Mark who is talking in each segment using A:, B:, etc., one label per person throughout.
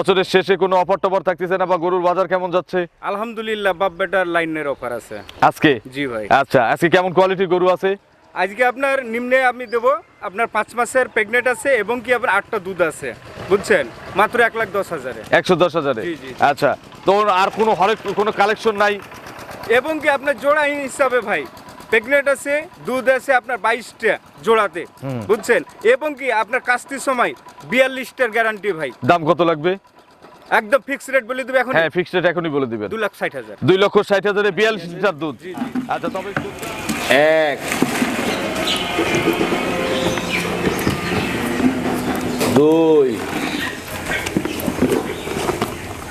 A: বছরের শেষে কোনো অফার টফার থাকতেছে না বা গরুর বাজার কেমন যাচ্ছে?
B: আলহামদুলিল্লাহ বাপ বেটার লাইনের অফার আছে।
A: আজকে?
B: জি ভাই।
A: আচ্ছা আজকে কেমন কোয়ালিটির গরু আছে?
B: আজকে আপনার নিম্নে আমি দেবো আপনার পাঁচ মাসের প্রেগনেন্ট আছে এবং কি আপনার আটটা দুধ আছে। বুঝছেন? মাত্র এক লাখ দশ হাজারে।
A: একশো দশ হাজারে। আচ্ছা তো আর কোনো হরেক কোনো কালেকশন নাই?
B: এবং কি আপনার জোড়া হিসাবে ভাই প্রেগনেন্ট আছে দুধ আছে আপনার বাইশটা জোড়াতে বুঝছেন? এবং কি আপনার কাস্তির সময় বিয়াল্লিশটার গ্যারান্টি ভাই।
A: দাম কত লাগবে?
B: একদম ফিক্সড রেট বলে দেবে এখন
A: হ্যাঁ ফিক্সড রেট এখনই বলে দিবেন।
B: দু লাখ ষাট হাজার।
A: দুই লক্ষ ষাট হাজারে বিয়াল্লিশ লিটার দুধ আচ্ছা তবে
C: এক। দুই।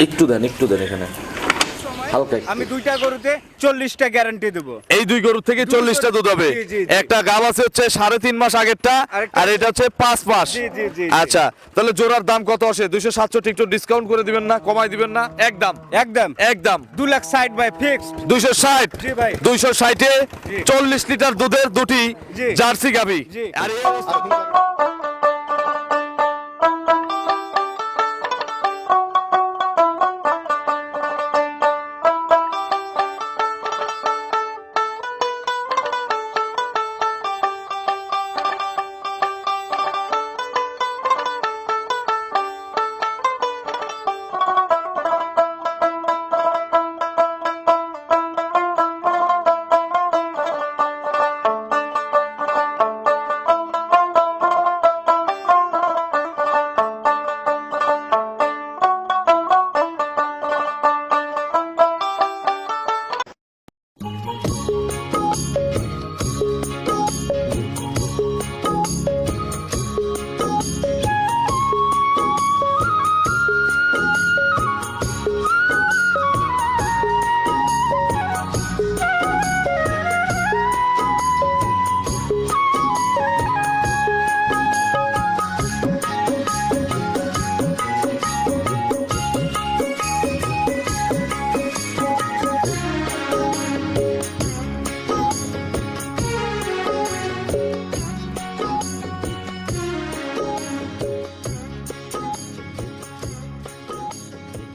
C: একটু দেন একটু দেন এখানে। হালকা
B: আমি দুইটা গরুতে চল্লিশটা গ্যারান্টি দেবো।
A: এই দুই গরু থেকে চল্লিশটা দুধ হবে। একটা গাব আছে হচ্ছে সাড়ে তিন মাস আগেরটা আর এটা হচ্ছে পাঁচ মাস।
B: জি, জি, জি, জি।
A: আচ্ছা তাহলে জোড়ার দাম কত আসে? দুইশো সাতষট্টি একটু ডিসকাউন্ট করে দিবেন না কমাই দিবেন না? একদম।
B: একদম।
A: একদম।
B: দু লাখ ষাট ভাই ফিক্সড
A: দুইশো ষাট? দুইশো ষাটে চল্লিশ লিটার দুধের দুটি। জার্সি গাবি। আর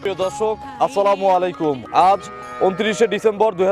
A: প্রিয় দর্শক, আসসালামু আলাইকুম। আজ উনত্রিশে ডিসেম্বর দুই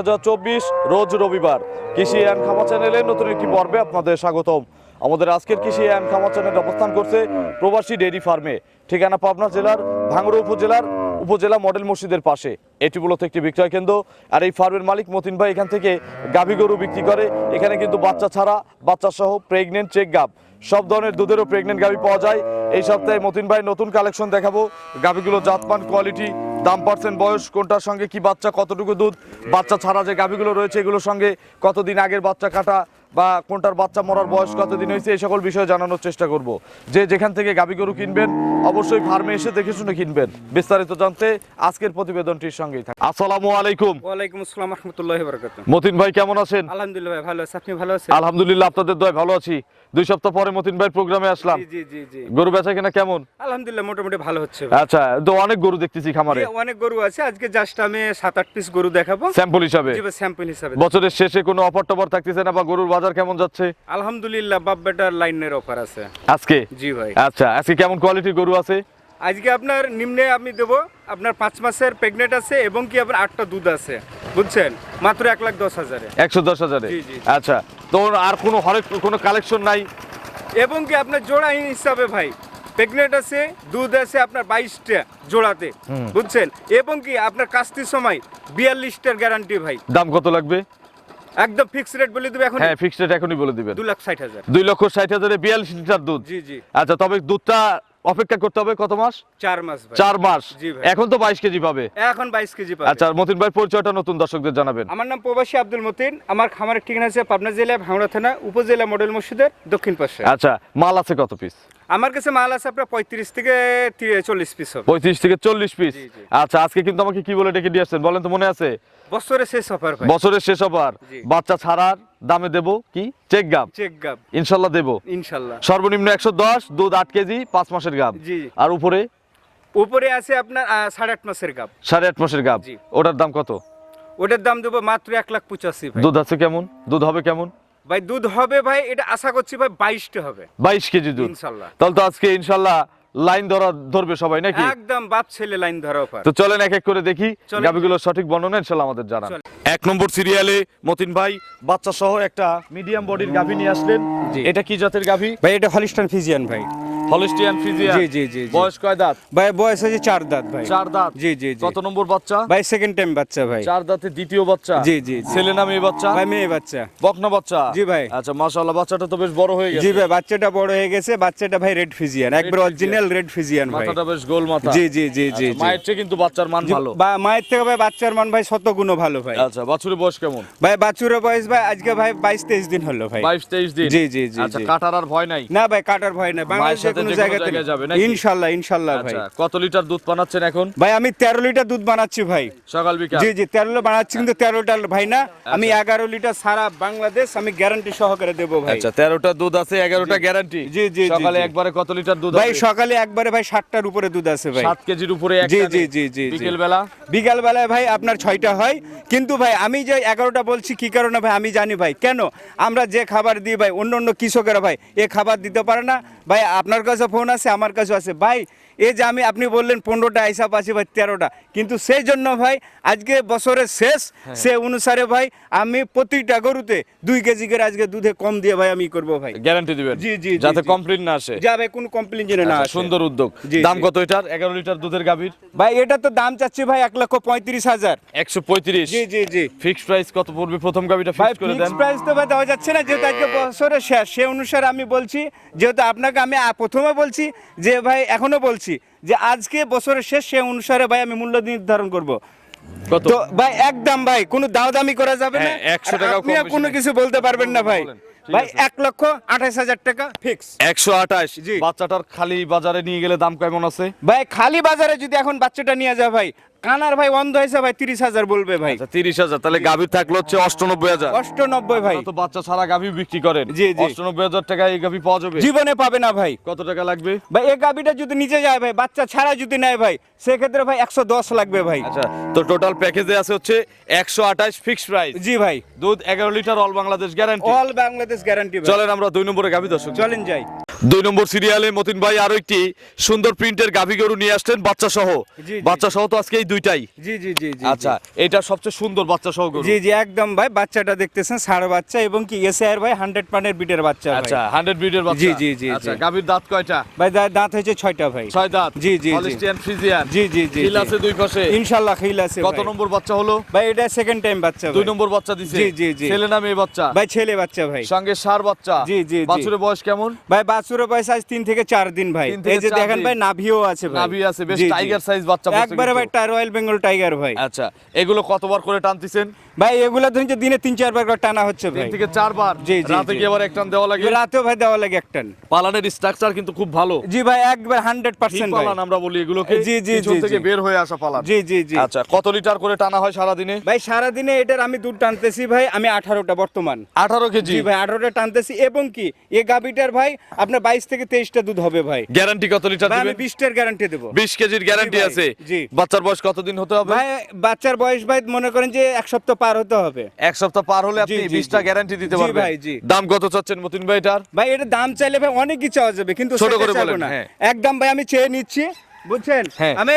A: রোজ রবিবার। কৃষি অ্যান্ড খামা চ্যানেলের নতুন একটি পর্বে আপনাদের স্বাগতম। আমাদের আজকের কৃষি অ্যান্ড খামা চ্যানেল অবস্থান করছে প্রবাসী ডেইরি ফার্মে। ঠিকানা পাবনা জেলার ভাঙড়া উপজেলার, উপজেলা মডেল মসজিদের পাশে। এটি মূলত একটি বিক্রয় কেন্দ্র। আর এই ফার্মের মালিক মতিন ভাই এখান থেকে গাভী গরু বিক্রি করে। এখানে কিন্তু বাচ্চা ছাড়া বাচ্চা সহ প্রেগনেন্ট চেক গাব সব ধরনের দুধেরও প্রেগনেন্ট গাভি পাওয়া যায়। এই সপ্তাহে মতিন ভাই নতুন কালেকশন দেখাবো। গাভিগুলো জাতমান কোয়ালিটি দাম পার্সেন্ট বয়স, কোনটার সঙ্গে কি বাচ্চা, কতটুকু দুধ, বাচ্চা ছাড়া যে গাভিগুলো রয়েছে এগুলোর সঙ্গে কতদিন আগের বাচ্চা কাটা বা কোনটার বাচ্চা মরার বয়স কতদিন হয়েছে এই সকল বিষয়ে জানানোর চেষ্টা করব। যে যেখান থেকে গাভী গরু কিনবেন অবশ্যই ফার্মে এসে দেখে শুনে কিনবেন। বিস্তারিত জানতে আজকের প্রতিবেদনটির সঙ্গেই থাকুন। আসসালামু আলাইকুম।
B: ওয়ালাইকুম আসসালাম রহমতুল্লাহ বরকাত
A: মতিন ভাই কেমন আছেন?
B: আলহামদুলিল্লাহ ভাই ভালো আছে। আপনি ভালো আছেন?
A: আলহামদুলিল্লাহ আপনাদের দয় ভালো আছি। দুই সপ্তাহ পরে মতিন ভাই প্রোগ্রামে আসলাম।
B: জি জি জি
A: গরু বেচা কিনা কেমন?
B: আলহামদুলিল্লাহ মোটামুটি ভালো হচ্ছে
A: আচ্ছা তো অনেক গরু দেখতেছি খামারে।
B: অনেক গরু আছে। আজকে জাস্ট আমি সাত আট পিস গরু দেখাবো।
A: স্যাম্পল হিসাবে?
B: জি স্যাম্পল হিসাবে।
A: বছরের শেষে কোনো অফার টফার থাকতেছে না বা গরুর বাজার কেমন যাচ্ছে?
B: আলহামদুলিল্লাহ বাপ বেটার লাইনের অফার আছে।
A: আজকে?
B: জি ভাই।
A: আচ্ছা আজকে কেমন কোয়ালিটির গরু আছে?
B: আজকে আপনার নিম্নে আমি দেবো আপনার পাঁচ মাসের প্রেগনেন্ট আছে এবং কি আপনার আটটা দুধ আছে। বুঝছেন? মাত্র এক লাখ দশ হাজারে।
A: একশো দশ হাজারে। আচ্ছা তো আর কোনো হরেক কোনো কালেকশন নাই?
B: এবং কি আপনার জোড়া হিসাবে ভাই প্রেগনেন্ট আছে দুধ আছে আপনার বাইশটা জোড়াতে। বুঝছেন? এবং কি আপনার কাস্তির সময় বিয়াল্লিশটার গ্যারান্টি ভাই।
A: দাম কত লাগবে?
B: একদম ফিক্সড রেট বলে দেবে এখন
A: হ্যাঁ ফিক্সড রেট এখনই বলে দিবেন
B: দু লাখ ষাট হাজার।
A: দুই লক্ষ ষাট হাজারে বিয়াল্লিশ লিটার দুধ।
B: জি জি।
A: আচ্ছা তবে দুধটা অপেক্ষা করতে হবে কত মাস?
B: চার মাস
A: চার মাস। এখন তো বাইশ কেজি পাবে।
B: এখন বাইশ কেজি পাবে।
A: আচ্ছা মতিন ভাই পরিচয়টা নতুন দর্শকদের জানাবেন।
B: আমার নাম প্রবাসী আব্দুল মতিন। আমার খামারের ঠিকানা আছে পাবনা জেলা ভাঙড়া থানা উপজেলা মডেল মসজিদের দক্ষিণ পাশে।
A: আচ্ছা মাল আছে কত পিস
B: আমার কাছে মাল আছে আপনার পঁয়ত্রিশ থেকে চল্লিশ পিস
A: পঁয়ত্রিশ থেকে চল্লিশ পিস। আচ্ছা আজকে কিন্তু আমাকে কি বলে ডেকে দিয়ে আসছেন? বলেন তো মনে আছে?
B: বছরের শেষ অফার
A: বছরের শেষ অফার বাচ্চা ছাড়ার দামে দেব কি? চেক গাব।
B: চেক গাব।
A: ইনশাল্লাহ দেব।
B: ইনশাল্লাহ।
A: সর্বনিম্ন একশো দশ দুধ আট কেজি পাঁচ মাসের গাব।
B: জি।
A: আর উপরে?
B: উপরে আছে আপনার সাড়ে আট মাসের গাব।
A: সাড়ে আট মাসের গাব। ওটার দাম কত?
B: ওটার দাম দেবো মাত্র এক লাখ পঁচাশি ভাই।
A: দুধ আছে কেমন? দুধ হবে কেমন?
B: ভাই দুধ হবে ভাই এটা আশা করছি ভাই বাইশটা হবে।
A: বাইশ কেজি দুধ।
B: ইনশাল্লাহ।
A: তাহলে তো আজকে ইনশাল্লাহ লাইন ধরা ধরবে সবাই নাকি?
B: একদম বাপ ছেলে লাইন ধরা অফার
A: তো চলেন এক এক করে দেখি। গাভিগুলোর সঠিক বর্ণনা ইনশাল্লাহ আমাদের জানান। এক নম্বর সিরিয়ালে মতিন ভাই বাচ্চা সহ একটা মিডিয়াম বডির গাভি নিয়ে আসলেন।
B: জি।
A: এটা কি জাতের গাভি?
B: ভাই এটা হলিস্টান ফিজিয়ান ভাই।
A: Holstein Friesian?
B: জি, জি, জি।
A: বয়স কয় দাঁত?
B: ভাই বয়স হচ্ছে চার দাঁত ভাই।
A: চার দাঁত?
B: জি জি জি।
A: কত নম্বর বাচ্চা?
B: ভাই সেকেন্ড টাইম বাচ্চা ভাই।
A: চার দাঁতে দ্বিতীয় বাচ্চা?
B: জি, জি।
A: ছেলে না মেয়ে বাচ্চা?
B: ভাই মেয়ে বাচ্চা।
A: বকনা বাচ্চা?
B: জি, ভাই।
A: আচ্ছা মাশাআল্লাহ বাচ্চাটা তো বেশ বড় হয়ে গেছে।
B: জি ভাই বাচ্চাটা বড় হয়ে গেছে বাচ্চাটা ভাই রেড ফিজিয়ান একবার
A: Red
B: অরিজিনাল রেড ফিজিয়ান ভাই।
A: মাথাটা বেশ গোল মাথা।
B: জি জি জি জি
A: আচ্ছা, মায়ের চেয়ে কিন্তু বাচ্চার মান ভালো।
B: বা- মায়ের থেকে ভাই বাচ্চার মান ভাই ভালো ভাই।
A: আচ্ছা বাছুরের বয়স কেমন?
B: ভাই বাচ্চুরের বয়স ভাই আজকে ভাই বাইশ তেইশ দিন হলো ভাই।
A: বাইশ তেইশ দিন?
B: জি, জি, জি,
A: আচ্ছা কাটার আর ভয় নাই?
B: না ভাই কাটার ভয় না বাংলাদেশে কোনো জায়গাতে
A: যাবে নাকি?
B: ইনশাল্লাহ ইনশাল্লাহ ভাই।
A: আচ্ছা কত লিটার দুধ বানাচ্ছেন এখন?
B: ভাই আমি তেরো লিটার দুধ বানাচ্ছি ভাই।
A: সকাল বিকাল?
B: জি জি তেরো লিটার বানাচ্ছি কিন্তু তেরোটা ভাই না। আমি এগারো লিটার সারা বাংলাদেশ আমি গ্যারান্টি সহকারে দেবো ভাই।
A: আচ্ছা তেরোটা দুধ আছে এগারোটা গ্যারান্টি
B: জি, জি, জি,
A: সকালে একবারে কত লিটার দুধ
B: ভাই
A: আছে
B: সকালে একবারে ভাই ষাটটার উপরে দুধ আছে ভাই।
A: সাত কেজির উপরে
B: জি, জি, জি, জি।
A: বিকেল বেলা
B: বিকাল বেলায় ভাই আপনার ছয়টা হয়। কিন্তু ভাই আমি যে এগারোটা বলছি কি কারণে ভাই আমি জানি ভাই? কেন? আমরা যে খাবার দিই ভাই অন্য অন্য কৃষকেরা ভাই এ খাবার দিতে পারে না। ভাই আপনার কাছে ফোন আছে আমার কাছে আছে। ভাই এই যে আমি আপনি বললেন পনেরোটা হিসাব আছে ভাই তেরোটা কিন্তু সেই জন্য ভাই আজকে বছরের শেষ
A: হ্যাঁ।
B: সে অনুসারে ভাই আমি প্রতিটা গরুতে দুই কেজি করে আজকে দুধে কম দিয়ে ভাই আমি করব ভাই।
A: গ্যারান্টি দিবেন?
B: জি, জি,
A: যাতে কমপ্লেন না আসে।
B: যা ভাই কোনো কমপ্লেন জেনে না
A: আচ্ছা,
B: আসে।
A: সুন্দর উদ্যোগ। দাম কত এটার? এগারো লিটার দুধের গাভীর?
B: ভাই এটা তো দাম চাচ্ছি ভাই এক লক্ষ পঁয়ত্রিশ হাজার।
A: একশো পঁয়ত্রিশ?
B: জি জি জি।
A: ফিক্সড প্রাইস কত পড়বে? প্রথম গাভীটা ফিক্স করে দেন।
B: প্রাইস তো ভাই দেওয়া যাচ্ছে না যেহেতু আজকে বছরের শেষ। সে অনুসারে আমি বলছি যেহেতু আপনাকে আমি প্রথমে বলছি যে ভাই এখনও বলছি যে আজকে বছরের শেষ সে অনুসারে ভাই আমি মূল্য নির্ধারণ করব।
A: কত?
B: তো ভাই একদম ভাই কোনো দাও দামি করা যাবে না।
A: একশো 100 টাকাও কম
B: আপনিও
A: বেশি
B: কোনো কিছু বলতে পারবেন না ভাই। ভাই এক লক্ষ আঠাশ হাজার টাকা ফিক্স
A: একশো আঠাশ
B: জি।
A: বাচ্চাটার খালি বাজারে নিয়ে গেলে দাম কেমন আছে?
B: ভাই খালি বাজারে যদি এখন বাচ্চাটা নিয়ে যায় ভাই কানার ভাই হয়েছে ভাই তিরিশ হাজার বলবে ভাই।
A: আচ্ছা তিরিশ হাজার। তাহলে গাভীর থাকল হচ্ছে অষ্টানব্বই হাজার।
B: অষ্টানব্বই ভাই।
A: তো বাচ্চা ছাড়া গাভী বিক্রি করেন।
B: জি, জি।
A: অষ্টানব্বই হাজার টাকায় এই গাভী পাওয়া যাবে?
B: জীবনে পাবে না ভাই।
A: কত টাকা লাগবে?
B: ভাই এই গাভীটা যদি নিচে যায় ভাই বাচ্চা ছাড়া যদি নেয় ভাই সেক্ষেত্রে ভাই একশো দশ লাগবে ভাই।
A: আচ্ছা তো টোটাল প্যাকেজে আছে হচ্ছে একশো আঠাশ ফিক্সড প্রাইস
B: জি ভাই।
A: দুধ এগারো litre all Bangladesh guarantee
B: all Bangladesh guarantee
A: চলেন আমরা দুই নম্বরে গাভী দর্শক
B: চলেন যাই।
A: দুই নম্বর সিরিয়ালে মতিন ভাই আরও একটি সুন্দর প্রিন্টের গাভী গরু নিয়ে আসলেন বাচ্চা সহ। বাচ্চা সহ তো আজকে এই দুইটাই
B: জি জি জি জি
A: আচ্ছা এটা সবচেয়ে সুন্দর বাচ্চা সহ গরু
B: জি জি একদম ভাই বাচ্চাটা দেখতেছেন ষাড় বাচ্চা এবং কি এসআর ভাই হান্ড্রেড পানের বিটের বাচ্চা ভাই
A: আচ্ছা হান্ড্রেড ব্রিডের বাচ্চা
B: জি, জি, জি,
A: আচ্ছা গাভীর দাঁত কয়টা
B: ভাই দাঁত হয়েছে ছয়টা ভাই
A: ছয় দাঁত
B: জি, জি।
A: হলিস্টিয়ান ফ্রিজিয়ান
B: জি জি জি
A: খিল আছে দুই পাশে
B: ইনশাল্লাহ খিল আছে
A: কত নম্বর বাচ্চা হলো
B: ভাই এটা সেকেন্ড টাইম বাচ্চা
A: দুই নম্বর বাচ্চা দিছে
B: জি, জি, জি।
A: ছেলে না মেয়ে বাচ্চা
B: ভাই ছেলে বাচ্চা ভাই
A: সঙ্গে সার বাচ্চা
B: জি, জি।
A: বাছুরের বয়স কেমন
B: ভাই বাছুরের বয়স সাইজ তিন থেকে চার দিন ভাই। এই যে দেখেন ভাই নাভিও আছে ভাই।
A: নাভি আছে, বেশ টাইগার সাইজ বাচ্চা
B: একবারে ভাই। রয়্যাল বেঙ্গল টাইগার ভাই।
A: আচ্ছা এগুলো কতবার করে টানতেছেন?
B: ভাই এগুলা ধরুন দিনে তিন চারবার করে টানা হচ্ছে ভাই।
A: থেকে চারবার?
B: জি, জি,
A: রাতে কি আবার এক টান দেওয়া লাগে?
B: রাতেও ভাই দেওয়া লাগে একটান
A: পালানের স্ট্রাকচার কিন্তু খুব ভালো।
B: জি ভাই একবার হান্ড্রেড
A: ঠিক
B: পার্সেন্ট ভাই।
A: পালান আমরা বলি এগুলোকে?
B: জি, জি, জি,
A: থেকে বের হয়ে আসা পালান।
B: জি জি জি।
A: আচ্ছা কত লিটার করে টানা হয় সারাদিনে?
B: ভাই সারাদিনে এটার আমি দুধ টানতেছি ভাই আমি আঠারোটা বর্তমান।
A: আঠারো কেজি?
B: জি ভাই আঠারোটা টানতেছি এবং কি এই গাবিটার ভাই আপনার বাইশ থেকে তেইশটা দুধ হবে ভাই।
A: গ্যারান্টি কত লিটার
B: ভাই আমি
A: দিবেন?
B: বিশটার গ্যারান্টি দেবো।
A: বিশ কেজির গ্যারান্টি আছে।
B: জি।
A: বাচ্চার বয়স কতদিন হতে হবে?
B: ভাই বাচ্চার বয়স ভাই মনে করেন যে এক সপ্তাহ পার হতে হবে।
A: এক সপ্তাহ পার হলে আপনি বিশটা গ্যারান্টি দিতে পারবেন।
B: ভাই, জি।
A: দাম কত চাচ্ছেন মতিন ভাই এটার?
B: ভাই এটা দাম চাইলে ভাই অনেকই চাওয়া যাবে কিন্তু
A: ছোট করে বলেন,
B: না।
A: হ্যাঁ।
B: একদম ভাই আমি চেয়ে নিচ্ছি বুঝছেন?
A: হ্যাঁ।
B: আমি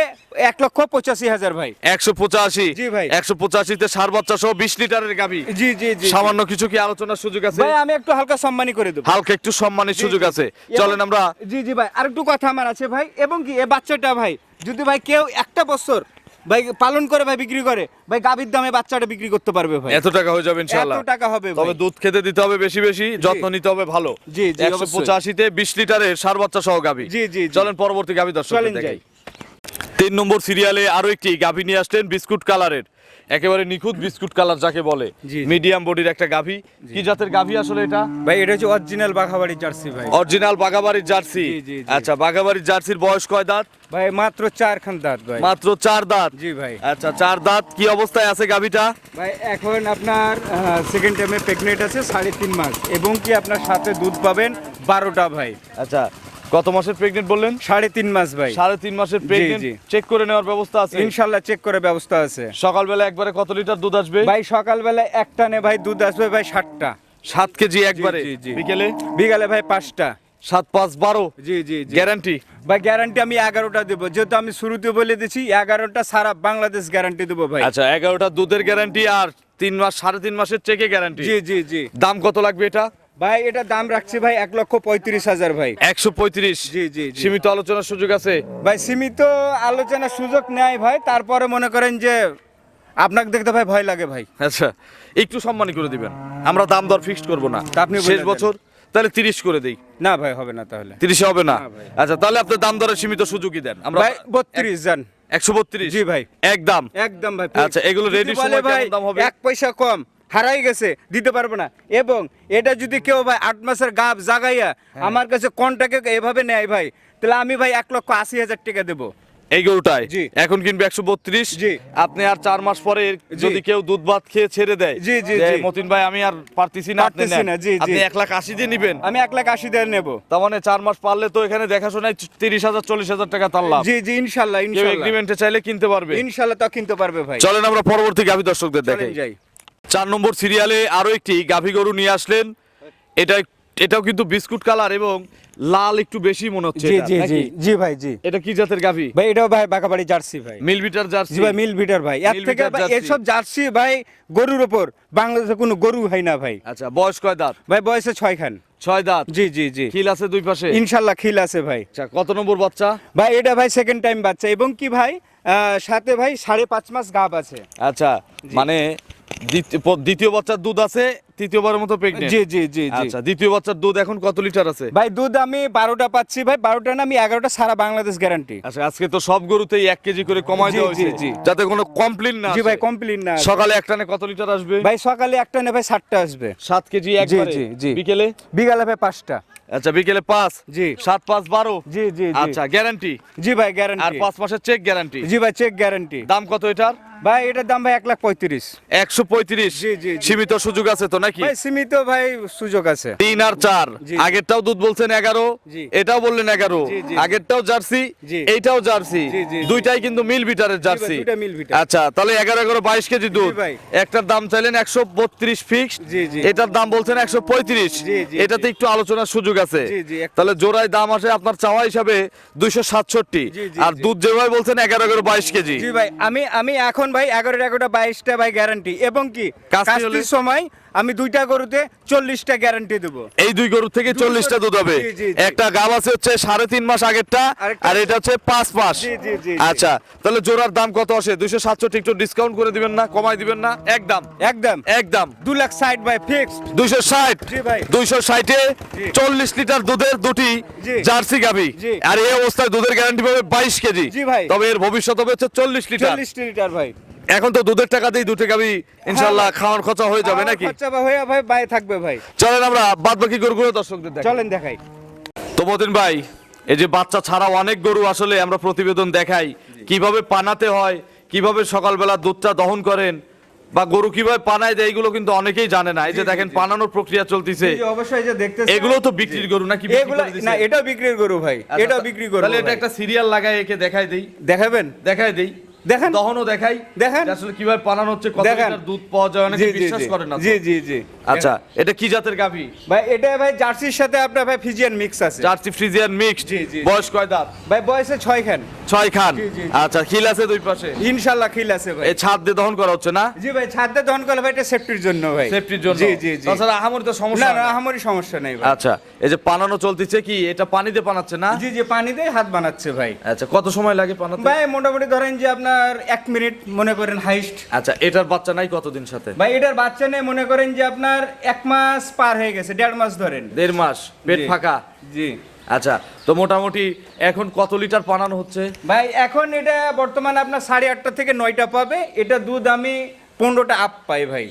B: এক লক্ষ পঁচাশি হাজার ভাই।
A: একশো পঁচাশি?
B: জি ভাই।
A: একশো পঁচাশিতে সার বাচ্চা সহ বিশ লিটারের গাবি
B: জি জি জি
A: সামান্য কিছু কি আলোচনার সুযোগ আছে?
B: ভাই আমি একটু হালকা সম্মানী করে দেবো।
A: হালকা একটু সম্মানের সুযোগ আছে। চলেন আমরা
B: জি জি ভাই আরেকটু কথা আমার আছে ভাই। এবং কি এ বাচ্চাটা ভাই যদি ভাই কেউ একটা বছর ভাই পালন করে ভাই বিক্রি করে। ভাই গাভীর দামে বাচ্চাটা বিক্রি করতে পারবে ভাই।
A: এত টাকা হয়ে যাবে ইনশাআল্লাহ।
B: এত টাকা হবে।
A: তবে দুধ খেতে দিতে হবে বেশি বেশি যত্ন নিতে হবে ভালো।
B: জি, জি,
A: একশো
B: অবশ্যই।
A: পঁচাশিতে বিশ লিটারের সার বাচ্চা সহ গাভী।
B: জি, জি।
A: চলেন পরবর্তী গাভী দর্শক দেখাই তিন নম্বর সিরিয়ালে আরও একটি গাভী নিয়ে আসলেন বিস্কুট কালারের। একেবারে নিখুঁত বিস্কুট কালার যাকে বলে। মিডিয়াম বডির একটা গাভি। কি জাতের গাভি আসলে এটা?
B: ভাই এটা হচ্ছে অরিজিনাল বাঘাবাড়ি জার্সি ভাই।
A: অরিজিনাল বাগাবাড়ির জার্সি। আচ্ছা বাগাবাড়ির জার্সির বয়স কয় দাঁত?
B: ভাই মাত্র চার খান দাঁত ভাই।
A: মাত্র চার দাঁত?
B: জি ভাই।
A: আচ্ছা চার দাঁত। কি অবস্থায় আছে গাভীটা?
B: ভাই এখন আপনার সেকেন্ড টাইমে প্রেগনেন্ট আছে সাড়ে তিন মাস। এবং কি আপনার সাথে দুধ পাবেন বারোটা ভাই।
A: আচ্ছা কত মাসের প্রেগনেন্ট বললেন?
B: সাড়ে তিন মাস ভাই।
A: সাড়ে তিন মাসের প্রেগনেন্ট চেক করে নেওয়ার ব্যবস্থা আছে?
B: ইনশাল্লাহ চেক করে ব্যবস্থা আছে।
A: সকালবেলা একবারে কত লিটার দুধ আসবে?
B: ভাই সকালবেলা একটা নে ভাই দুধ আসবে ভাই ষাটটা
A: সাত কেজি একবারে। বিকেলে?
B: বিকালে ভাই পাঁচটা।
A: সাত পাঁচ বারো?
B: জি জি জি।
A: গ্যারান্টি
B: ভাই গ্যারান্টি আমি এগারোটা দেবো। যেহেতু আমি শুরুতে বলে দিচ্ছি এগারোটা সারা বাংলাদেশ গ্যারান্টি দেবো ভাই।
A: আচ্ছা এগারোটা দুধের গ্যারান্টি আর তিন মাস সাড়ে তিন মাসের চেকে গ্যারান্টি
B: জি জি জি।
A: দাম কত লাগবে এটা?
B: ভাই এটা দাম রাখছি ভাই এক লক্ষ পঁয়ত্রিশ হাজার ভাই।
A: একশো পঁয়ত্রিশ?
B: জি জি
A: সীমিত আলোচনার সুযোগ আছে?
B: ভাই সীমিত আলোচনার সুযোগ নেয় ভাই তারপরে মনে করেন যে আপনাকে দেখতে ভাই ভয় লাগে ভাই।
A: আচ্ছা একটু সম্মানী করে দিবেন। আমরা দাম দর ফিক্সড করব না।
B: আপনি
A: শেষ বছর তাহলে তিরিশ করে দেই।
B: না ভাই হবে না তাহলে।
A: তিরিশে হবে না। আচ্ছা তাহলে আপনি দাম দরের সীমিত সুযোগই দেন। আমরা
B: বত্রিশ যান
A: একশো বত্রিশ?
B: জি ভাই।
A: একদম।
B: একদম ভাই
A: আচ্ছা, এগুলো সময়
B: ভাই
A: দাম হবে?
B: এক পয়সা কম। হারাই গেছে দিতে পারব না। এবং এটা যদি কেউ ভাই আট মাসের গাব জাগাইয়া
A: হ্যাঁ।
B: আমার কাছে কন্টাকে এভাবে নেয় ভাই তাহলে আমি ভাই এক লক্ষ আশি হাজার টাকা দেবো।
A: এই গরুটাই? এখন কিনবে একশো বত্রিশ? আপনি আর চার মাস পরে যদি কেউ দুধ ভাত খেয়ে ছেড়ে দেয়
B: জি, জি,
A: মতিন ভাই আমি আর পারতেছি না আপনি
B: পারতেছি
A: নেন।
B: না, জি, জি।
A: আপনি এক লাখ আশি দিয়ে নিবেন।
B: আমি এক লাখ আশি দিয়ে নেব।
A: তার মানে চার মাস পারলে তো এখানে দেখাশোনায় তিরিশ হাজার চল্লিশ হাজার টাকা তার লাভ।
B: জি জি ইনশাল্লাহ
A: কেউ
B: ইনশাল্লাহ।
A: এগ্রিমেন্টে চাইলে কিনতে পারবে।
B: ইনশাল্লাহ তা কিনতে পারবে ভাই।
A: চলেন আমরা পরবর্তী গাভী দর্শকদের দেখাই।
B: যাই।
A: চার নম্বর সিরিয়ালে আরও একটি গাভী গরু নিয়ে আসলেন। এটা এটাও কিন্তু বিস্কুট কালার এবং লাল একটু বেশি মনে হচ্ছে
B: জি
A: এটা,
B: জি জি জি ভাই জি।
A: এটা কি জাতের গাভী?
B: ভাই এটাও ভাই বাঁকাবাড়ি জার্সি ভাই।
A: মিল বিটার জার্সি।
B: ভাই মিল বিটার ভাই। এর থেকে এসব জার্সি ভাই গরুর ওপর বাংলাদেশে কোনো গরু হয় না ভাই।
A: আচ্ছা বয়স কয় দাঁত?
B: ভাই বয়সে ছয় খান।
A: ছয় দাঁত?
B: জি জি জি।
A: খিল আছে দুই পাশে?
B: ইনশাল্লাহ খিল আছে ভাই।
A: আচ্ছা কত নম্বর বাচ্চা?
B: ভাই এটা ভাই সেকেন্ড টাইম বাচ্চা। এবং কি ভাই সাথে ভাই সাড়ে পাঁচ মাস গাব আছে।
A: আচ্ছা মানে দ্বিতীয় বাচ্চার দুধ আছে তৃতীয়বারের মতো প্রেগনেন্ট
B: জি জি জি
A: আচ্ছা দ্বিতীয় বাচ্চার দুধ এখন কত লিটার আছে?
B: ভাই দুধ আমি বারোটা পাচ্ছি ভাই বারোটা না আমি এগারোটা সারা বাংলাদেশ গ্যারান্টি
A: আচ্ছা আজকে তো সব গরুতেই এক কেজি করে কমাই দেওয়া হয়েছে।
B: জি।
A: যাতে কোনো কমপ্লেন না
B: জি ভাই কমপ্লিট না
A: সকালে একটানে কত লিটার আসবে?
B: ভাই সকালে একটা না ভাই সাতটা আসবে।
A: সাত কেজি একবারে?
B: জি, জি।
A: বিকেলে?
B: বিকালে ভাই পাঁচটা।
A: আচ্ছা বিকেলে পাঁচ?
B: জি।
A: সাত পাঁচ বারো?
B: জি জি
A: আচ্ছা গ্যারান্টি
B: জি ভাই গ্যারান্টি
A: আর
B: গ্যারান্টি
A: পাঁচ মাসের চেক গ্যারান্টি
B: জি ভাই চেক গ্যারান্টি
A: দাম কত এটার?
B: ভাই এটার দাম ভাই এক লাখ পঁয়ত্রিশ।
A: একশো পঁয়ত্রিশ।
B: জি, জি।
A: সীমিত সুযোগ আছে তো নাকি?
B: ভাই সীমিত ভাই সুযোগ আছে।
A: তিন আর চার। আগেরটাও দুধ বলছেন এগারো এটাও বললেন এগারো। আগেরটাও জার্সি এইটাও জার্সি। দুইটাই কিন্তু মিল বিটারের জার্সি। আচ্ছা তাহলে এগারো এগারো বাইশ কেজি দুধ। একটার দাম চাইলেন একশো বত্রিশ ফিক্স। এটার দাম বলছেন একশো পঁয়ত্রিশ। এটাতে একটু আলোচনার সুযোগ আছে। তাহলে জোড়ায় দাম আসে আপনার চাওয়া হিসাবে দুইশো সাতষট্টি। আর। দুধ যেভাবে বলছেন এগারো এগারো বাইশ কেজি।
B: ভাই আমি আমি এখন ভাই এগারো এগারোটা বাইশটা ভাই গ্যারান্টি এবং কি? সময় আমি দুইটা গরুতে চল্লিশটা গ্যারান্টি দেবো।
A: এই দুই গরু থেকে চল্লিশটা দুধ হবে। একটা গাব আছে হচ্ছে সাড়ে তিন মাস আগেরটা আর এটা হচ্ছে পাঁচ মাস। আচ্ছা তাহলে জোড়ার দাম কত আসে? দুইশো সাতষট্টি একটু ডিসকাউন্ট করে দিবেন না কমাই দিবেন না একদম।
B: একদম।
A: একদম।
B: দু লাখ ষাট ভাই ফিক্স
A: দুইশো ষাট। দুইশো ষাটে চল্লিশ লিটার দুধের দুটি জার্সি গাভি আর এই অবস্থায় দুধের গ্যারান্টি পাবে বাইশ কেজি। তবে এর ভবিষ্যৎ হবে হচ্ছে চল্লিশ লিটার।
B: চল্লিশ লিটার ভাই।
A: এখন তো দুধের টাকা দিয়ে দুটো গাভি ইনশাল্লাহ খাওয়ার খরচা হয়ে যাবে নাকি?
B: খরচা হয়ে ভাই বাই থাকবে ভাই।
A: চলেন আমরা বাদ বাকি গরুগুলো দর্শকদের
B: চলেন দেখাই।
A: তো মতিন ভাই এই যে বাচ্চা ছাড়াও অনেক গরু আসলে আমরা প্রতিবেদন দেখাই। কীভাবে পানাতে হয় কীভাবে সকালবেলা দুধটা দহন করেন বা গরু কীভাবে পানায় দেয় এগুলো কিন্তু অনেকেই জানে না। এই যে দেখেন পানানোর প্রক্রিয়া চলতেছে।
B: অবশ্যই যে দেখতে
A: এগুলো তো বিক্রির গরু নাকি
B: এগুলো? না এটাও বিক্রির গরু ভাই। এটা বিক্রি গরু
A: তাহলে এটা একটা সিরিয়াল লাগাই একে দেখাই দেই।
B: দেখাবেন?
A: দেখাই দেই।
B: দেখান।
A: দহনও দেখাই।
B: দেখান।
A: আসলে কীভাবে পানানো হচ্ছে কত লিটার দুধ পাওয়া যায় অনেকে বিশ্বাস করে না
B: জি জি জি।
A: আচ্ছা এটা কি জাতের গাভী?
B: ভাই এটা ভাই জার্সির সাথে আপনার ভাই ফিজিয়ান মিক্স আছে।
A: Jersey Friesian mixed.
B: জি, জি।
A: বয়স কয় দাঁত?
B: ভাই বয়সে ছয় খান।
A: ছয় খান। আচ্ছা খিল আছে দুই পাশে?
B: ইনশাল্লাহ খিল আছে ভাই।
A: এই ছাদ দিয়ে দহন করা হচ্ছে না?
B: জি ভাই ছাদে দহন করলে ভাই এটা সেফটির জন্য ভাই।
A: সেফটির জন্য।
B: জি জি জি।
A: তাছাড়া আহামরি তো সমস্যা
B: না না। আমারই সমস্যা নেই ভাই।
A: আচ্ছা এই যে পানানো চলতেছে কি এটা পানিতে পানাচ্ছে না?
B: জি জি পানি দিয়ে হাত বানাচ্ছে ভাই।
A: আচ্ছা কত সময় লাগে পানাতে?
B: ভাই মোটামুটি ধরেন যে আপনার এক মিনিট মনে করেন হাইস্ট।
A: আচ্ছা এটার বাচ্চা নাই কতদিন সাথে?
B: ভাই এটার বাচ্চা নেই মনে করেন যে আপনার এক মাস পার হয়ে গেছে দেড় মাস ধরেন।
A: দেড় মাস পেট ফাঁকা?
B: জি।
A: আচ্ছা তো মোটামুটি এখন কত লিটার পানানো হচ্ছে?
B: ভাই এখন এটা বর্তমানে আপনার সাড়ে আটটা থেকে নয়টা পাবে এটা দুধ আমি পনেরোটা আপ পাই ভাই।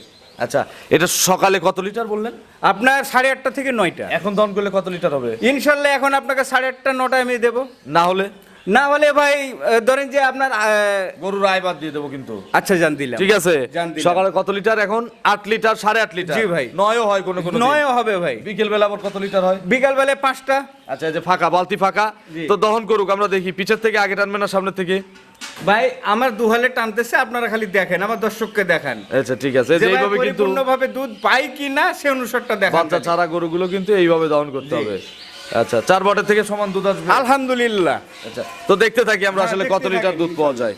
A: আচ্ছা এটা সকালে কত লিটার বললেন?
B: আপনার সাড়ে আটটা থেকে নয়টা।
A: এখন দহন করলে কত লিটার হবে?
B: ইনশাল্লাহ এখন আপনাকে সাড়ে আটটা নটায় আমি দেবো।
A: না হলে?
B: না হলে ভাই ধরেন যে আপনার
A: গরুর আয় বাদ দিয়ে দেবো কিন্তু।
B: আচ্ছা জান দিলাম।
A: ঠিক আছে। সকালে কত লিটার? এখন আট লিটার সাড়ে আট লিটার।
B: জি ভাই।
A: নয়ও হয় কোনো কোনো
B: নয় হবে ভাই।
A: বিকেল বেলা আবার কত লিটার হয়?
B: বিকাল বেলায় পাঁচটা।
A: আচ্ছা এই যে ফাঁকা বালতি ফাঁকা তো দহন করুক আমরা দেখি। পিছের থেকে আগে টানবে না সামনের থেকে?
B: ভাই আমার দুহালে টানতেছে আপনারা খালি দেখেন আমার দর্শককে দেখান।
A: আচ্ছা ঠিক আছে। এই
B: যে
A: এইভাবে কিন্তু
B: পরিপূর্ণভাবে দুধ পাই কি না সে অনুসারটা দেখান।
A: বাচ্চা ছাড়া গরুগুলো কিন্তু এইভাবে দহন করতে হবে। আচ্ছা চার বটের থেকে সমান দুধ আসবে?
B: আলহামদুলিল্লাহ।
A: আচ্ছা তো দেখতে থাকি আমরা
B: হ্যাঁ,
A: আসলে কত লিটার দুধ পাওয়া যায়।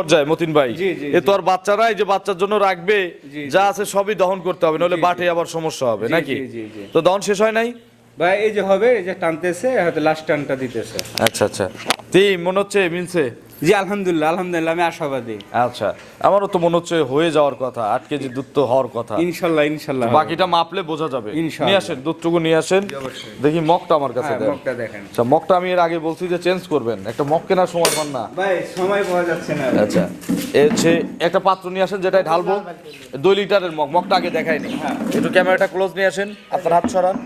A: পর্যায়ে মতিন ভাই। এ তো আর বাচ্চারা এই যে বাচ্চার জন্য রাখবে যা আছে সবই দহন করতে হবে নাহলে। বাটে আবার সমস্যা হবে নাকি। তো দহন শেষ হয় নাই?
B: ভাই এই যে হবে এই যে টানতেছে হয়তো লাস্ট টানটা দিতেছে।
A: আচ্ছা আচ্ছা। তি মনে হচ্ছে মিলছে?
B: জি আলহামদুলিল্লাহ আলহামদুলিল্লাহ আমি আশাবাদী।
A: আচ্ছা আমারও তো মনে হচ্ছে হয়ে যাওয়ার কথা আট কেজি দুধ তো হওয়ার কথা।
B: ইনশাল্লাহ ইনশাল্লাহ
A: বাকিটা মাপলে বোঝা যাবে।
B: ইনশাআল্লাহ।
A: নিয়ে আসেন দুধটুকু নিয়ে আসেন। দেখি মগটা আমার কাছে
B: হ্যাঁ
A: দেন।
B: মুখটা দেখেন।
A: আচ্ছা মগটা আমি এর আগে বলছি যে চেঞ্জ করবেন। একটা মগ কেনার সময় পান না।
B: ভাই সময় পাওয়া যাচ্ছে না।
A: আচ্ছা এ হচ্ছে একটা পাত্র নিয়ে আসেন যেটা ঢালবো। দুই লিটারের মগ। মগটা আগে দেখায়নি একটু ক্যামেরাটা ক্লোজ নিয়ে আসেন আপনার হাত সরান।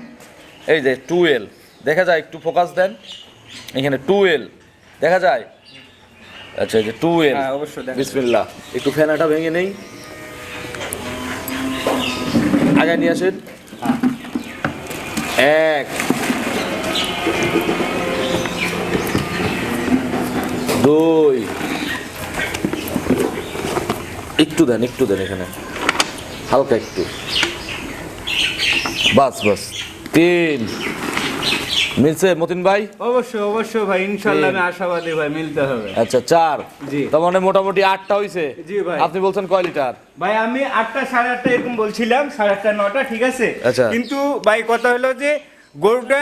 A: এই যে টুয়েল দেখা যায় একটু ফোকাস দেন। এখানে টুয়েল দেখা যায় আচ্ছা এই যে
B: অবশ্যই দেখান।
A: বিসমিল্লাহ। একটু ফেনাটা ভেঙে নেই। আগে নিয়ে আসেন। এক। দুই। একটু দেন একটু দেন এখানে। হালকা একটু। বাস বাস। তিন। মিলছে মতিন ভাই?
B: অবশ্যই অবশ্যই ভাই ইনশাল্লাহ
A: তিন।
B: আমি আশাবাদী ভাই মিলতে হবে।
A: আচ্ছা চার।
B: জি।
A: তার মানে মোটামুটি আটটা হইছে?
B: জি ভাই।
A: আপনি বলছেন কয় লিটার?
B: ভাই আমি আটটা সাড়ে আটটা এরকম বলছিলাম সাড়ে আটটা নটা ঠিক আছে?
A: আচ্ছা।
B: কিন্তু ভাই কথা হলো যে গরুটা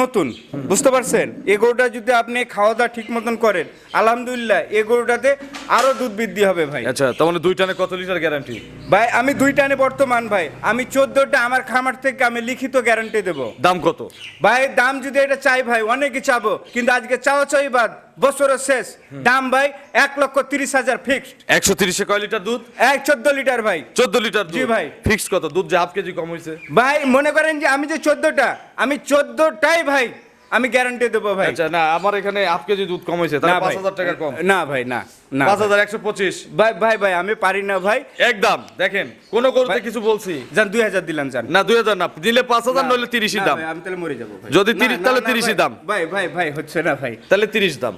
B: নতুন বুঝতে পারছেন? এ গরুটা যদি আপনি খাওয়া দাওয়া ঠিক মতন করেন আলহামদুলিল্লাহ এ গরুটাতে আরও দুধ বৃদ্ধি হবে ভাই।
A: আচ্ছা তার মানে দুই টানে কত লিটার গ্যারান্টি
B: ভাই আমি দুই টানে বর্তমান ভাই। আমি চোদ্দটা আমার খামার থেকে আমি লিখিত গ্যারান্টি দেবো।
A: দাম কত?
B: ভাই দাম যদি এটা চাই ভাই অনেকে চাবো। কিন্তু আজকে চাওয়া চাই বাদ বছরের শেষ। দাম ভাই এক লক্ষ তিরিশ হাজার ফিক্সড
A: একশো তিরিশে কয় লিটার দুধ?
B: এক চোদ্দ লিটার ভাই।
A: চোদ্দ লিটার
B: জি ভাই।
A: ফিক্স কত? দুধ যে হাফ কেজি কম হয়েছে
B: ভাই মনে করেন যে আমি যে চোদ্দটা আমি চোদ্দটাই ভাই আমি গ্যারান্টি দেবো ভাই।
A: আচ্ছা না আমার এখানে হাফ কেজি দুধ কম হয়েছে তাহলে পাঁচ হাজার টাকা কম।
B: না ভাই না না
A: পাঁচ হাজার একশো পঁচিশ।
B: ভাই ভাই ভাই আমি পারি না ভাই।
A: একদম দেখেন কোন গরুতে কিছু বলছি।
B: যান দুই হাজার দিলাম যান।
A: না দুই হাজার না দিলে পাঁচ হাজার নইলে তিরিশই দাম।
B: আমি তাহলে মরে যাব
A: যদি 30 তাহলে
B: না,
A: 30
B: ভাই,
A: দাম।
B: ভাই ভাই ভাই হচ্ছে না ভাই।
A: তাহলে তিরিশ দাম।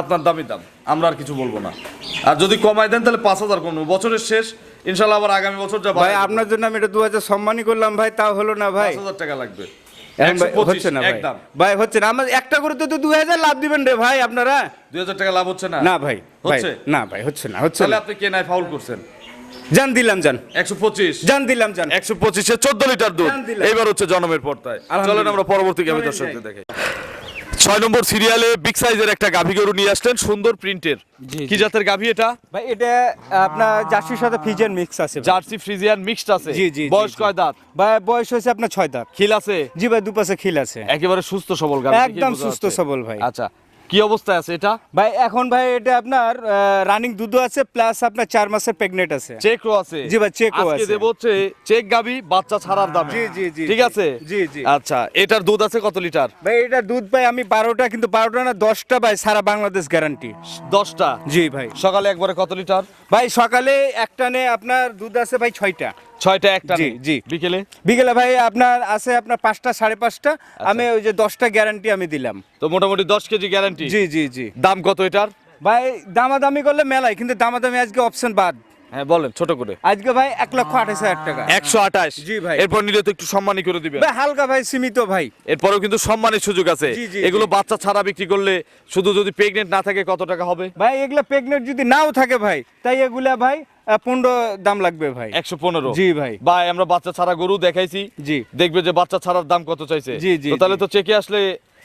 A: আপনার দামি দাম আমরা আর কিছু বলব না। আর যদি কমাই দেন তাহলে পাঁচ হাজার কমবো। বছরের শেষ ইনশাল্লাহ আবার আগামী বছর যা
B: ভাই আপনার জন্য আমি এটা দু হাজার সম্মানই করলাম ভাই তাও হলো না ভাই।
A: পাঁচ হাজার টাকা লাগবে।
B: এখন ভাই,
A: 125
B: হচ্ছে না
A: একদম।
B: ভাই হচ্ছে না। আমার একটা করে তো দুই হাজার লাভ দিবেন রে ভাই আপনারা।
A: দুই হাজার টাকা লাভ হচ্ছে না?
B: না ভাই
A: হচ্ছে?
B: না ভাই হচ্ছে না হচ্ছে
A: তাহলে
B: না।
A: আপনি কেনায় ফাউল করছেন?
B: জান দিলাম জান
A: একশো পঁচিশ।
B: জান দিলাম জান
A: একশো পঁচিশে চোদ্দ লিটার দুধ। এইবার হচ্ছে জনমের পর্দায়। চলেন আমরা পরবর্তী গাভী দর্শকদের দেখে ছয় নম্বর সিরিয়ালে বিগ সাইজের একটা গাভী গরু নিয়ে আসলেন সুন্দর প্রিন্টের
B: জি,
A: কি জাতের গাভী এটা?
B: ভাই এটা আপনার জার্সির সাথে ফ্রিজিয়ান মিক্স আছে
A: জার্সি ফ্রিজিয়ান মিক্সড আছে?
B: জি, জি,
A: বয়স। কয় দাঁত?
B: ভাই বয়স হয়েছে আপনার ছয় দাঁত।
A: খিল আছে?
B: জি ভাই দুপাশে খিল আছে।
A: একেবারে সুস্থ সবল গাভী
B: একদম সুস্থ সবল ভাই।
A: আচ্ছা কি অবস্থায় আছে এটা?
B: ভাই এখন ভাই এটা আপনার রানিং দুধও আছে প্লাস আপনার চার মাসের প্রেগনেন্ট আছে।
A: চেকও আছে।
B: জি ভাই, চেকও
A: আজকে
B: আছে।
A: দেব হচ্ছে চেক গাবি বাচ্চা ছাড়ার দামে।
B: জি, জি, জি,
A: ঠিক আছে?
B: জি, জি।
A: আচ্ছা এটার দুধ আছে কত লিটার?
B: ভাই এটা দুধ ভাই আমি বারোটা কিন্তু বারোটা না দশটা ভাই সারা বাংলাদেশ গ্যারান্টি
A: দশটা?
B: জি ভাই।
A: সকালে একবারে কত লিটার?
B: ভাই সকালে একটানে আপনার দুধ আছে ভাই ছয়টা।
A: ছয়টা একটা
B: জি, জি।
A: বিকেলে?
B: বিকেলে ভাই আপনার আছে আপনার পাঁচটা সাড়ে পাঁচটা। আমি ওই যে দশটা গ্যারান্টি আমি দিলাম।
A: তো মোটামুটি দশ কেজি গ্যারান্টি
B: জি জি জি।
A: দাম কত এটার?
B: ভাই দামাদামি করলে মেলায় কিন্তু দামাদামি আজকে অপশন বাদ।
A: হ্যাঁ বলেন ছোট করে।
B: আজকে ভাই এক লক্ষ আঠাশ হাজার টাকা।
A: একশো আঠাশ?
B: জি ভাই।
A: এরপর নিলে তো একটু সম্মানী করে
B: ভাই হালকা ভাই সীমিত ভাই।
A: এরপরেও কিন্তু সম্মানের সুযোগ আছে। এগুলো বাচ্চা ছাড়া বিক্রি করলে শুধু যদি প্রেগনেন্ট না থাকে কত টাকা হবে?
B: ভাই এগুলা প্রেগনেন্ট যদি নাও থাকে ভাই তাই এগুলা ভাই পনেরো দাম লাগবে ভাই।
A: একশো পনেরো?
B: জি ভাই।
A: ভাই আমরা বাচ্চা ছাড়া গরু দেখাইছি।
B: জি।
A: দেখবে যে বাচ্চা ছাড়ার দাম কত চাইছে।
B: জি, জি,
A: তাহলে তো চেকে আসলে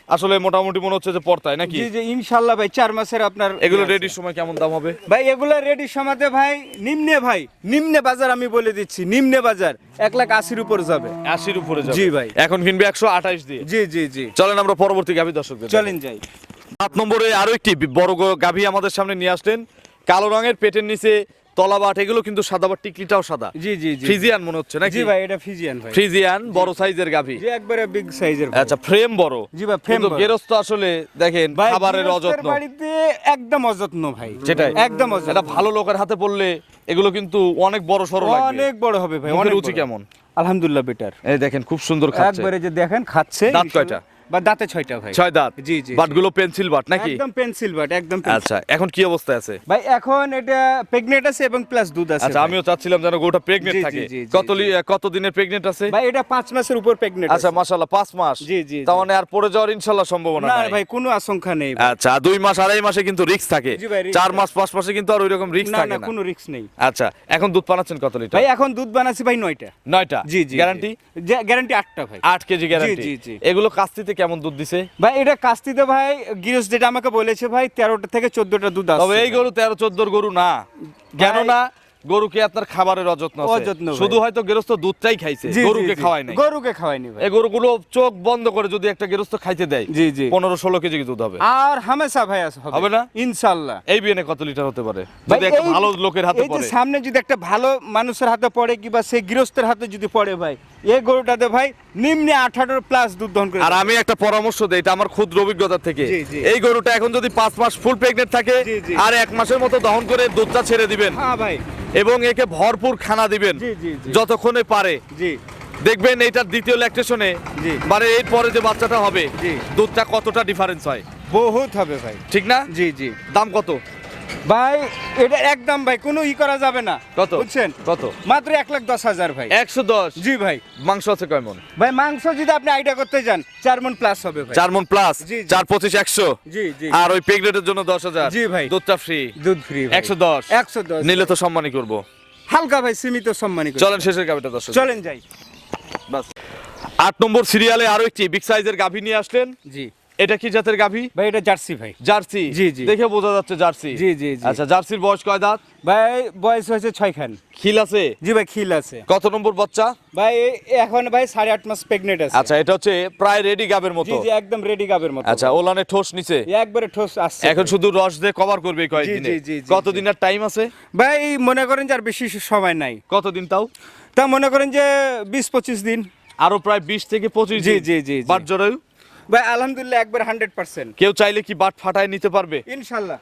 A: আসলে মোটামুটি মনে হচ্ছে যে পড়তায় নাকি?
B: জি জি ইনশাল্লাহ ভাই চার মাসের আপনার
A: এগুলো
B: ইয়ে
A: রেডির সময় কেমন দাম হবে?
B: ভাই এগুলো রেডি সমাতে ভাই নিম্নে ভাই নিম্নে বাজার আমি বলে দিচ্ছি নিম্নে বাজার এক লাখ আশির উপরে যাবে।
A: আশির উপরে যাবে।
B: জি ভাই।
A: এখন কিনবে একশো আঠাইশ দিয়ে।
B: জি জি জি।
A: চলেন আমরা পরবর্তী গাভী দর্শকদের
B: চলেন যাই।
A: সাত নম্বরে আরও একটি বড় গ- গাভী আমাদের সামনে নিয়ে আসলেন। কালো রঙের পেটের নিচে তলাবাট এগুলো কিন্তু সাদা বা টিকলিটাও সাদা।
B: জি জি জি
A: ফ্রিজিয়ান মনে হচ্ছে নাকি?
B: জি ভাই এটা ফিজিয়ান ভাই।
A: ফ্রিজিয়ান বড় সাইজের গাভী।
B: জি একবারে বিগ সাইজের
A: আচ্ছা ফ্রেম বড়।
B: জি ভাই,
A: কিন্তু
B: বড়।
A: গেরস্ত আসলে দেখেন খাবারের অযত্ন।
B: বাড়িতে একদম অযত্ন ভাই।
A: সেটাই
B: একদম অযত্ন।
A: এটা ভালো লোকের হাতে পড়লে এগুলো কিন্তু অনেক বড় সরো লাগবে।
B: অনেক বড় হবে ভাই অনেক
A: রুচি কেমন?
B: আলহামদুলিল্লাহ বেটার
A: এই দেখেন খুব সুন্দর খাচ্ছে।
B: একবারে যে দেখেন খাচ্ছে।
A: দাঁত কয়টা?
B: বা দাঁতে ছয়টা ভাই।
A: ছয় দাঁত?
B: জি, জি,
A: বাটগুলো পেন্সিল বাট নাকি?
B: একদম পেন্সিল বাট একদম
A: আচ্ছা এখন কি অবস্থায় আছে?
B: ভাই এখন এটা প্রেগনেন্ট আছে এবং প্লাস দুধ আছে
A: আচ্ছা আমিও চাচ্ছিলাম যেন গোটা প্রেগনেন্ট থাকে। কত কত দিনের প্রেগনেন্ট আছে?
B: ভাই এটা পাঁচ মাসের উপর প্রেগনেন্ট
A: আচ্ছা মাশাআল্লাহ পাঁচ মাস।
B: জি, জি,
A: তার মানে আর পড়ে যাওয়ার ইনশাল্লাহ সম্ভাবনা
B: না ভাই কোনো আশঙ্কা নেই
A: আচ্ছা দুই মাস আড়াই মাসে কিন্তু রিস্ক থাকে। চার মাস পাঁচ মাসে কিন্তু আর ওই রকম রিস্ক থাকে
B: না
A: না।
B: কোনো রিস্ক নেই।
A: আচ্ছা এখন দুধ পানাচ্ছেন কত লিটার?
B: ভাই এখন দুধ বানাচ্ছি ভাই নয়টা।
A: নয়টা?
B: জি জি
A: গ্যারান্টি
B: গ্যারান্টি আটটা ভাই।
A: আট কেজি গ্যারান্টি
B: জি, জি।
A: এগুলো কাস্তিতে কেমন দুধ দিছে?
B: ভাই এটা কাস্তিতে ভাই গিরস যেটা আমাকে বলেছে ভাই তেরোটা থেকে চোদ্দটা দুধ
A: তবে এই গরু তেরো চোদ্দোর গরু না। কেন না? গরুকে আপনার খাবারের অযত্ন
B: অযত্ন
A: শুধু হয়তো গেরস্ত দুধটাই খাইছে গরুকে
B: জি।
A: খাওয়াই নাই।
B: গরুকে খাওয়াইনি ভাই।
A: এই গরুগুলো চোখ বন্ধ করে যদি একটা গেরস্ত খাইতে দেয়
B: জি, জি।
A: পনেরো ষোলো কেজি দুধ হবে?
B: আর হামেশা ভাই আছে
A: হবে। না?
B: ইনশাল্লাহ।
A: এই বিয়েনে কত লিটার হতে পারে? যদি একটা ভালো লোকের হাতে
B: এই যে সামনে যদি একটা ভালো মানুষের হাতে পড়ে কিংবা সেই গৃহস্থের হাতে যদি পড়ে ভাই এই গরুটাতে ভাই নিম্নে আঠারো প্লাস দুধ দহন করে
A: আর আমি একটা পরামর্শ দেই এটা আমার ক্ষুদ্র অভিজ্ঞতা থেকে। এই গরুটা এখন যদি পাঁচ মাস ফুল প্রেগনেন্ট থাকে। আর এক মাসের মতো দহন করে দুধটা ছেড়ে দিবেন।
B: হ্যাঁ ভাই।
A: এবং একে ভরপুর খানা দিবেন। যতক্ষণে পারে।
B: জি।
A: দেখবেন এইটার দ্বিতীয় ল্যাকটেশনে মানে এর পরে যে বাচ্চাটা হবে দুধটা কতটা ডিফারেন্স হয়?
B: বহুত হবে ভাই।
A: ঠিক না?
B: জি জি।
A: দাম কত?
B: ভাই এটা একদম ভাই কোনো ই করা যাবে না।
A: কত?
B: বুঝছেন?
A: কত?
B: মাত্র এক লাখ দশ হাজার ভাই।
A: একশো দশ?
B: জি ভাই।
A: মাংস আছে কয় মন?
B: ভাই মাংস যদি আপনি আইডিয়া করতে যান চার মন প্লাস হবে ভাই।
A: চার মন প্লাস। চার পঁচিশ একশো?
B: জি জি।
A: আর ওই প্রেগনেন্টের জন্য দশ হাজার?
B: জি ভাই।
A: দুধটা ফ্রি
B: দুধ ফ্রি
A: একশো দশ?
B: একশো দশ।
A: নিলে তো সম্মানই করব।
B: হালকা ভাই সীমিত সম্মানী করে।
A: চলেন শেষের গাভিটা দশ
B: চলেন যাই।
A: বাস। আট নম্বর সিরিয়ালে আরও একটি বিগ সাইজের গাভী নিয়ে আসলেন।
B: জি।
A: এটা কি জাতের গাভী?
B: ভাই এটা জার্সি ভাই।
A: জার্সি?
B: জি, জি।
A: দেখে বোঝা যাচ্ছে জার্সি।
B: জি, জি, জি।
A: আচ্ছা জার্সির বয়স কয় দাঁত?
B: ভাই বয়স হয়েছে ছয় খান
A: খিল আছে?
B: জি ভাই খিল আছে।
A: কত নম্বর বাচ্চা?
B: ভাই এখন ভাই সাড়ে আট মাস প্রেগনেন্ট আছে।
A: আচ্ছা এটা হচ্ছে প্রায় রেডি গাবের মতো।
B: জি একদম রেডি গাবের মতো।
A: আচ্ছা ওলানে ঠোস নিচে?
B: একবারে ঠোস আসছে।
A: এখন শুধু রস দিয়ে কভার করবে কয়েকদিনে।
B: জি, জি, জি,
A: কতদিন আর টাইম আছে?
B: ভাই মনে করেন যে আর বেশি সময় নাই।
A: কতদিন তাও?
B: তা মনে করেন যে বিশ পঁচিশ দিন।
A: আরও প্রায় বিশ থেকে পঁচিশ
B: জি, জি, জি, জি।
A: বাট জরায়ু
B: ভাই আলহামদুলিল্লাহ একবার হান্ড্রেড পার্সেন্ট
A: কেউ চাইলে কি বাট ফাটায় নিতে পারবে?
B: ইনশাল্লাহ।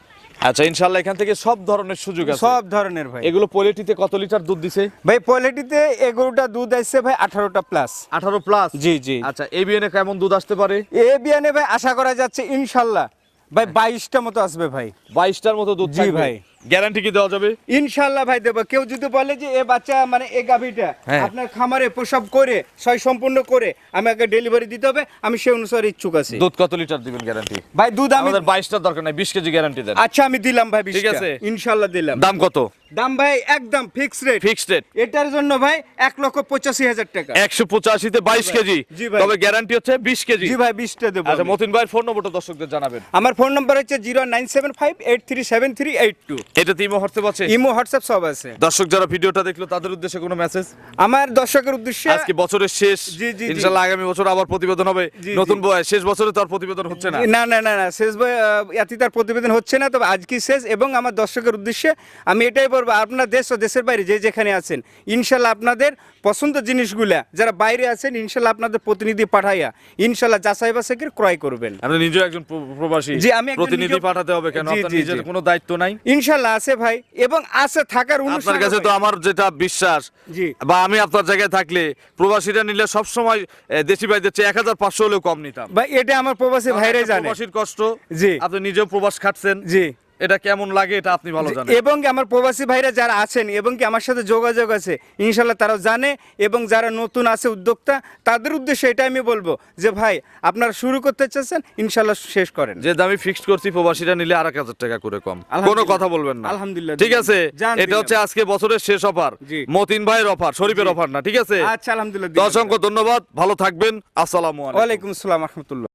A: আচ্ছা ইনশাল্লাহ এখান থেকে সব ধরনের সুযোগ আছে।
B: সব ধরনের ভাই।
A: এগুলো পোলিটিতে কত লিটার দুধ দিছে?
B: ভাই কোয়ালিটিতে এগারোটা দুধ আসছে ভাই আঠারোটা প্লাস
A: আঠারো প্লাস
B: জি জি।
A: আচ্ছা এবিএনে কেমন দুধ আসতে পারে?
B: এ বিয়ানে ভাই আশা করা যাচ্ছে ইনশাল্লাহ। ভাই বাইশটা মতো আসবে ভাই।
A: বাইশটার মতো দুধ
B: জি ভাই।
A: গ্যারান্টি কি দেওয়া যাবে?
B: ইনশাআল্লাহ ভাই দেবো। কেউ যদি বলে যে এ বাচ্চা মানে এ গাভীটা
A: হ্যাঁ।
B: আপনার খামারে প্রসব করে ছয় সম্পূর্ণ করে আমাকে ডেলিভারি দিতে হবে আমি সেই অনুসারে ইচ্ছুক আছি।
A: দুধ কত লিটার দিবেন গ্যারান্টি
B: ভাই দুধ আমি
A: আমাদের বাইশটার দরকার নাই বিশ কেজি গ্যারান্টি দেন।
B: আচ্ছা আমি দিলাম ভাই
A: ঠিক
B: ঠিক
A: আছে।
B: ইনশাআল্লাহ ইনশাল্লাহ দিলাম।
A: দাম কত?
B: দাম ভাই একদম ফিক্স রেট
A: ফিক্সড রেট
B: এটার জন্য ভাই এক লক্ষ পঁচাশি হাজার টাকা।
A: একশো পঁচাশিতে বাইশ কেজি। তবে গ্যারান্টি হচ্ছে বিশ কেজি।
B: জি ভাই বিশটা দেবো
A: আচ্ছা মতিন ভাইয়ের ফোন নম্বরটা দর্শকদের জানাবেন।
B: আমার ফোন নাম্বার হচ্ছে zero nine seven five eight three seven three eight two.
A: এটা ইমো হোয়াটসঅ্যাপ আছে।
B: ইমো হোয়াটসঅ্যাপ সব আছে।
A: দর্শক যারা ভিডিওটা দেখল তাদের উদ্দেশ্যে কোনো মেসেজ
B: আমার দর্শকের উদ্দেশ্যে
A: আজকে বছরের শেষ।
B: জি, জি।
A: ইনশাল্লাহ আগামী বছর আবার প্রতিবেদন হবে। নতুন
B: জি।
A: বয়স শেষ বছরে তো আর প্রতিবেদন হচ্ছে না।
B: না না না না শেষ বয় এত তার প্রতিবেদন হচ্ছে না তবে আজকে শেষ। এবং আমার দর্শকের উদ্দেশ্যে আমি এটাই বলব আপনার দেশ ও দেশের বাইরে যে যেখানে আছেন। ইনশাল্লাহ আপনাদের পছন্দ জিনিসগুলা যারা বাইরে আছেন ইনশাল্লাহ আপনাদের প্রতিনিধি পাঠাইয়া ইনশাল্লাহ যাচাই বাছাই করে ক্রয় করবেন।
A: আপনি নিজেও একজন প্রবাসী।
B: জি, আমি
A: প্রতিনিধি পাঠাতে হবে কেন? আপনার নিজের কোনো দায়িত্ব নাই?
B: ইনশাল্লাহ আছে ভাই এবং আছে থাকার
A: আপনার কাছে তো আমার যেটা বিশ্বাস
B: জি।
A: বা আমি আপনার জায়গায় থাকলে প্রবাসীরা নিলে সব সময় দেশি ভাইদের চেয়ে এক হাজার পাঁচশো হলেও কম নিতাম।
B: ভাই এটা আমার প্রবাসী ভাইরাই জানে।
A: প্রবাসীর কষ্ট।
B: জি।
A: আপনি নিজেও প্রবাস খাটছেন।
B: জি।
A: এটা কেমন লাগে এটা আপনি ভালো জানেন।
B: এবং কি আমার প্রবাসী ভাইরা যারা আছেন এবং কি আমার সাথে যোগাযোগ আছে ইনশাল্লাহ তারাও জানে এবং যারা নতুন আছে উদ্যোক্তা তাদের উদ্দেশ্যে এটা আমি বলব যে ভাই আপনারা শুরু করতে চাচ্ছেন ইনশাল্লাহ শেষ করেন।
A: যে দামি ফিক্সড করছি প্রবাসীরা নিলে আর এক হাজার টাকা করে কম। কোনো কথা বলবেন না।
B: আলহামদুলিল্লাহ।
A: ঠিক আছে? এটা হচ্ছে আজকে বছরের শেষ অফার মতিন ভাইয়ের অফার শরীফের অফার না ঠিক আছে?
B: আচ্ছা আলহামদুলিল্লাহ।
A: অসংখ্য ধন্যবাদ ভালো থাকবেন আসসালামু আলাইকুম।
B: ওয়ালাইকুম আসসালাম রহমতুল্লাহ।